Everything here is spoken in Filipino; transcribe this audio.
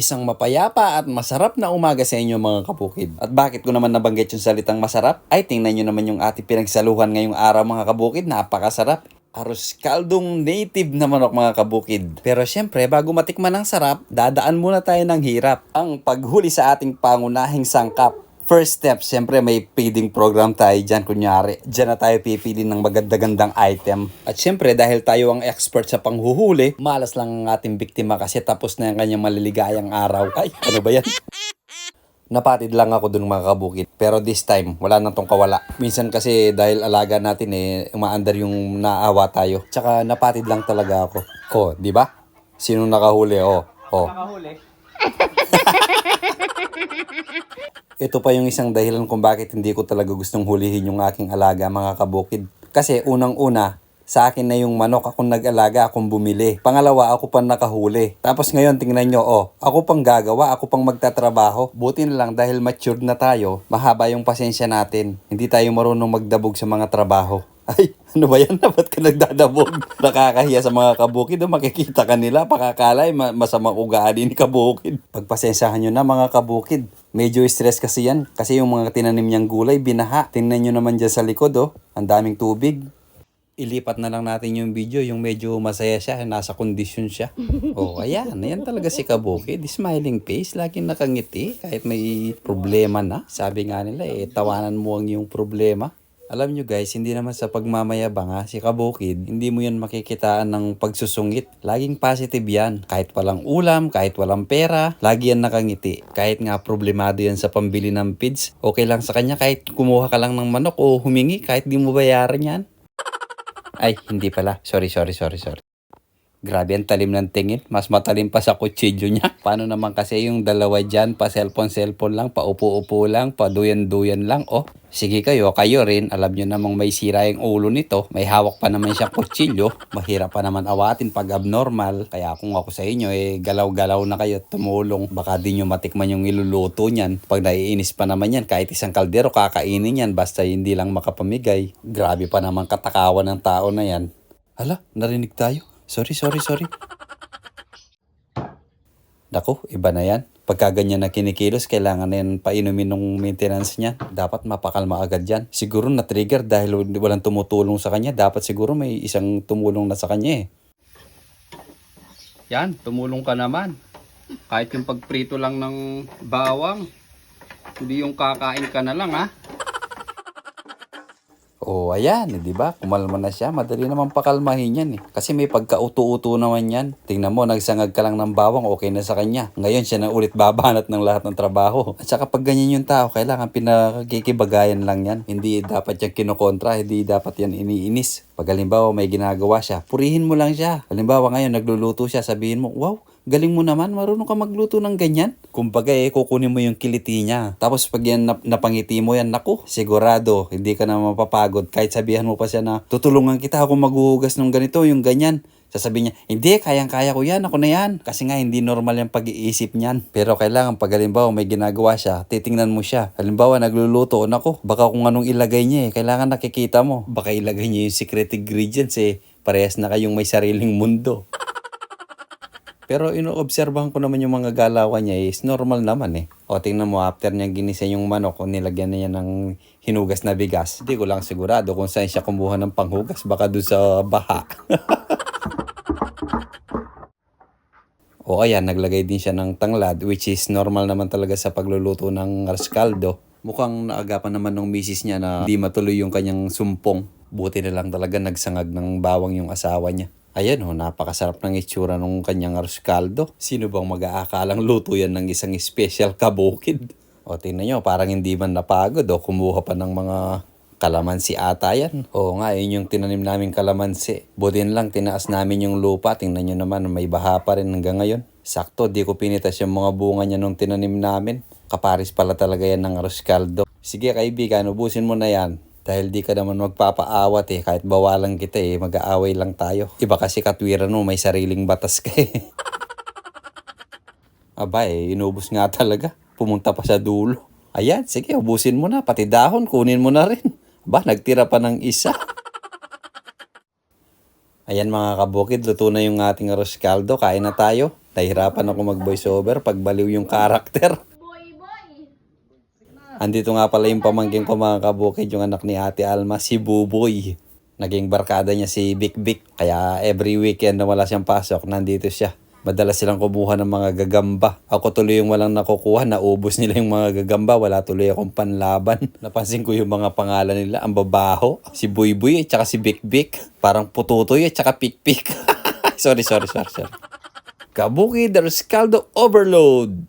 Isang mapayapa at masarap na umaga sa inyo mga kabukid. At bakit ko naman nabanggit yung salitang masarap? Ay tingnan nyo naman yung ating pinagsaluhan ngayong araw mga kabukid. Napakasarap. Aros kaldong native na manok mga kabukid. Pero syempre, bago matikman ang sarap, dadaan muna tayo ng hirap. Ang paghuli sa ating pangunahing sangkap. First step, syempre may feeding program tayo dyan. Kunyari, dyan na tayo pipili ng maganda-gandang item. At syempre, dahil tayo ang expert sa panghuhuli, malas lang ang ating biktima kasi tapos na yung kanyang maliligayang araw. Ay, ano ba yan? Napatid lang ako dun mga kabukid. Pero this time, wala nang tong kawala. Minsan kasi dahil alaga natin eh, umaandar yung naawa tayo. Tsaka napatid lang talaga ako. Oh, di ba? Sino nakahuli? Oh, oh. Nakahuli. Ito pa yung isang dahilan kung bakit hindi ko talaga gustong hulihin yung aking alaga mga kabukid. Kasi unang-una, sa akin na yung manok, akong nag-alaga, akong bumili. Pangalawa, ako pang nakahuli. Tapos ngayon, tingnan nyo, oh, ako pang gagawa, ako pang magtatrabaho. Buti na lang dahil matured na tayo, mahaba yung pasensya natin. Hindi tayo marunong magdabog sa mga trabaho. Ay, ano ba yan? Ba't ka nagdadabog? Nakakahiya sa mga kabukid. O makikita ka nila, pakakalay, ma- masamang ugali ni kabukid. Pagpasensyahan nyo na mga kabukid. Medyo stress kasi yan. Kasi yung mga tinanim niyang gulay, binaha. Tingnan nyo naman dyan sa likod, oh. Ang daming tubig. Ilipat na lang natin yung video, yung medyo masaya siya, nasa kondisyon siya. Oh, ayan. Ayan talaga si Kabukid. Smiling face, laging nakangiti kahit may problema na. Sabi nga nila, eh, tawanan mo ang yung problema. Alam nyo guys, hindi naman sa pagmamayabang ha, si Kabukid, hindi mo yan makikitaan ng pagsusungit. Laging positive yan. Kahit walang ulam, kahit walang pera, lagi yan nakangiti. Kahit nga problemado yan sa pambili ng feeds, okay lang sa kanya kahit kumuha ka lang ng manok o humingi kahit di mo bayaran yan. Ay, hindi pala. Sorry, sorry, sorry, sorry. Grabe ang talim ng tingin. Mas matalim pa sa kutsilyo niya. Paano naman kasi yung dalawa dyan, pa cellphone-cellphone lang, pa upo-upo lang, pa duyan-duyan lang. Oh, sige kayo, kayo rin. Alam nyo namang may sira yung ulo nito. May hawak pa naman siya kutsilyo. Mahirap pa naman awatin pag abnormal. Kaya kung ako sa inyo, eh, galaw-galaw na kayo, tumulong. Baka di nyo matikman yung iluluto niyan. Pag naiinis pa naman yan, kahit isang kaldero, kakainin yan. Basta hindi lang makapamigay. Grabe pa naman katakawan ng tao na yan. Hala, narinig tayo. Sorry, sorry, sorry. Nako, iba na yan. Pagka ganyan na kinikilos, kailangan na yan painumin ng maintenance niya. Dapat mapakalma agad yan. Siguro na-trigger dahil walang tumutulong sa kanya. Dapat siguro may isang tumulong na sa kanya eh. Yan, tumulong ka naman. Kahit yung pagprito lang ng bawang, hindi yung kakain ka na lang ha. Oh, ayan, eh, di ba? Kumalma na siya. Madali naman pakalmahin yan eh. Kasi may pagkauto-uto naman yan. Tingnan mo, nagsangag ka lang ng bawang, okay na sa kanya. Ngayon, siya na ulit babanat ng lahat ng trabaho. At saka pag ganyan yung tao, kailangan pinakikibagayan lang yan. Hindi dapat yan kinukontra, hindi dapat yan iniinis. Pag halimbawa may ginagawa siya, purihin mo lang siya. Halimbawa ngayon, nagluluto siya, sabihin mo, wow, galing mo naman, marunong ka magluto ng ganyan. Kumbaga eh, kukunin mo yung kiliti niya. Tapos pag yan nap- napangiti mo yan, naku, sigurado, hindi ka na mapapagod. Kahit sabihan mo pa siya na, tutulungan kita ako maghuhugas ng ganito, yung ganyan. Sasabihin niya, hindi, kayang-kaya ko yan, ako na yan. Kasi nga, hindi normal yung pag-iisip niyan. Pero kailangan, pag halimbawa may ginagawa siya, titingnan mo siya. Halimbawa, nagluluto, nako, baka kung anong ilagay niya eh, kailangan nakikita mo. Baka ilagay niya yung secret ingredients eh, parehas na kayong may sariling mundo. Pero inoobserbahan ko naman yung mga galawan niya is normal naman eh. O tingnan mo after niya ginisa yung manok o nilagyan niya ng hinugas na bigas. Hindi ko lang sigurado kung saan siya kumuha ng panghugas. Baka doon sa baha. o ayan, naglagay din siya ng tanglad which is normal naman talaga sa pagluluto ng rascaldo. Mukhang naagapan naman ng misis niya na di matuloy yung kanyang sumpong. Buti na lang talaga nagsangag ng bawang yung asawa niya. Ayan ho, napakasarap ng itsura ng kanyang rascaldo. Sino bang mag-aakalang luto yan ng isang special kabukid? O tingnan nyo, parang hindi man napagod o kumuha pa ng mga kalamansi ata yan. Oo nga, yun yung tinanim namin kalamansi. Buti na lang, tinaas namin yung lupa. Tingnan nyo naman, may baha pa rin hanggang ngayon. Sakto, di ko pinitas yung mga bunga niya nung tinanim namin. Kaparis pala talaga yan ng rascaldo. Sige kaibigan, ubusin mo na yan. Dahil di ka naman magpapaawat eh, kahit bawalan kita eh, mag-aaway lang tayo. Iba kasi katwiran mo, may sariling batas ka eh. Aba eh, inubos nga talaga. Pumunta pa sa dulo. Ayan, sige, ubusin mo na. Pati dahon, kunin mo na rin. Aba, nagtira pa ng isa. Ayan mga kabukid, luto na yung ating arroz caldo. Kain na tayo. Nahirapan ako mag-voice over pag baliw yung karakter. Andito nga pala yung pamangking ko mga kabukid, yung anak ni Ate Alma, si Buboy. Naging barkada niya si Bik Bik. Kaya every weekend na wala siyang pasok, nandito siya. Madalas silang kumuha ng mga gagamba. Ako tuloy yung walang nakukuha, naubos nila yung mga gagamba. Wala tuloy akong panlaban. Napansin ko yung mga pangalan nila, ang babaho. Si Buy Buy at saka si Bik Bik. Parang pututoy at saka Pik Pik. sorry, sorry, sorry, sorry. Kabukid, there's caldo overload.